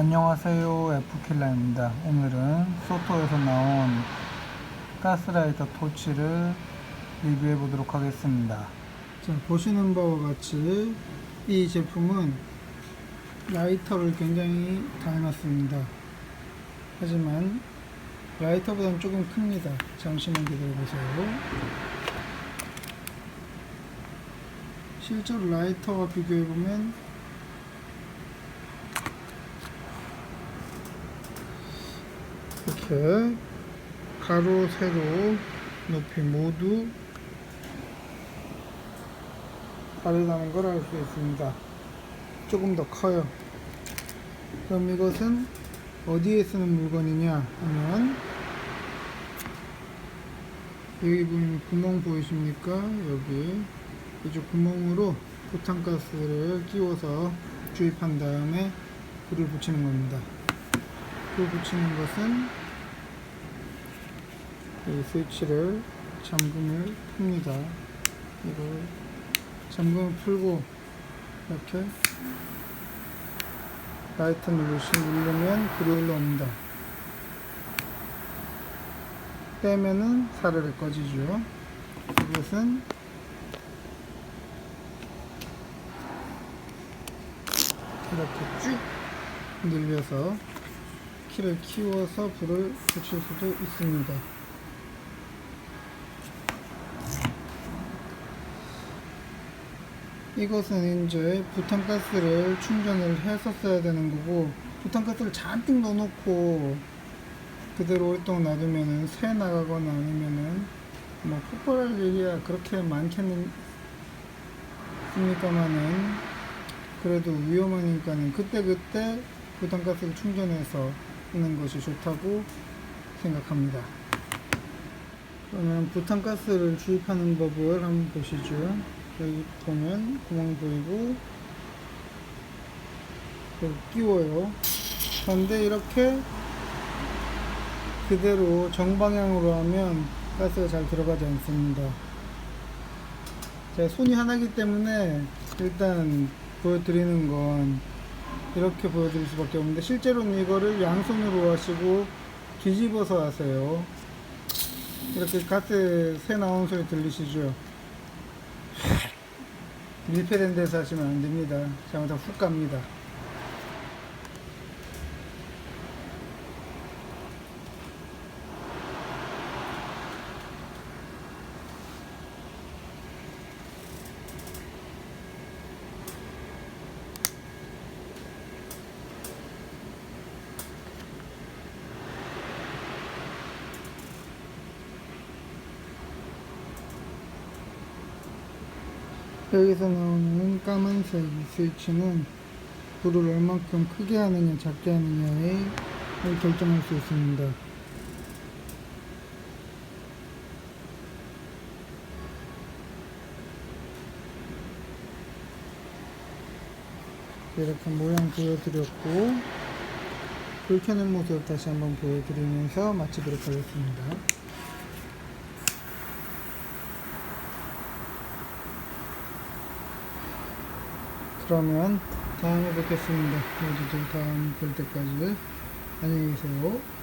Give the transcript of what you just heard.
안녕하세요 F킬러입니다. 오늘은 소토에서 나온 가스라이터 토치를 리뷰해 보도록 하겠습니다. 자 보시는 바와 같이 이 제품은 라이터를 굉장히 닮았습니다. 하지만 라이터보다는 조금 큽니다. 잠시만 기다려 보세요. 실제로 라이터와 비교해 보면 이렇게 가로 세로 높이 모두 다르다는 걸 알 수 있습니다. 조금 더 커요. 그럼 이것은 어디에 쓰는 물건이냐 하면 여기 보면 구멍 보이십니까? 여기. 이쪽 구멍으로 부탄가스를 끼워서 주입한 다음에 불을 붙이는 겁니다. 불 붙이는 것은 이 스위치를 잠금을 풉니다. 이걸 잠금을 풀고 이렇게 라이터 누르시 누르면 불이 올라옵니다. 빼면은 사르르 꺼지죠. 이것은 이렇게 쭉 늘려서 키를 키워서 불을 붙일 수도 있습니다. 이것은 이제 부탄가스를 충전을 써야 되는 거고 부탄가스를 잔뜩 넣어놓고 그대로 오랫동안 놔두면은 새 나가거나 아니면은 뭐 폭발할 일이야 그렇게 많겠습니까만은 그래도 위험하니까는 그때그때 부탄가스를 충전해서 쓰는 것이 좋다고 생각합니다. 그러면 부탄가스를 주입하는 법을 한번 보시죠. 여기 보면 구멍 보이고 끼워요. 그런데 이렇게 그대로 정방향으로 하면 가스가 잘 들어가지 않습니다. 제 손이 하나이기 때문에 일단 보여드리는 건 이렇게 보여드릴 수밖에 없는데 실제로는 이거를 양손으로 하시고 뒤집어서 하세요. 이렇게 가스 새 나온 소리 들리시죠? 밀폐된 데서 하시면 안 됩니다. 잘못하면 훅 갑니다. 여기서 나오는 까만색 이 스위치는 불을 얼만큼 크게 하느냐 작게 하느냐에 결정할 수 있습니다. 이렇게 모양 보여드렸고 불 켜는 모습 다시 한번 보여드리면서 마치도록 하겠습니다. 그러면 다음에 뵙겠습니다. 모두들 다음 볼 때까지 안녕히 계세요.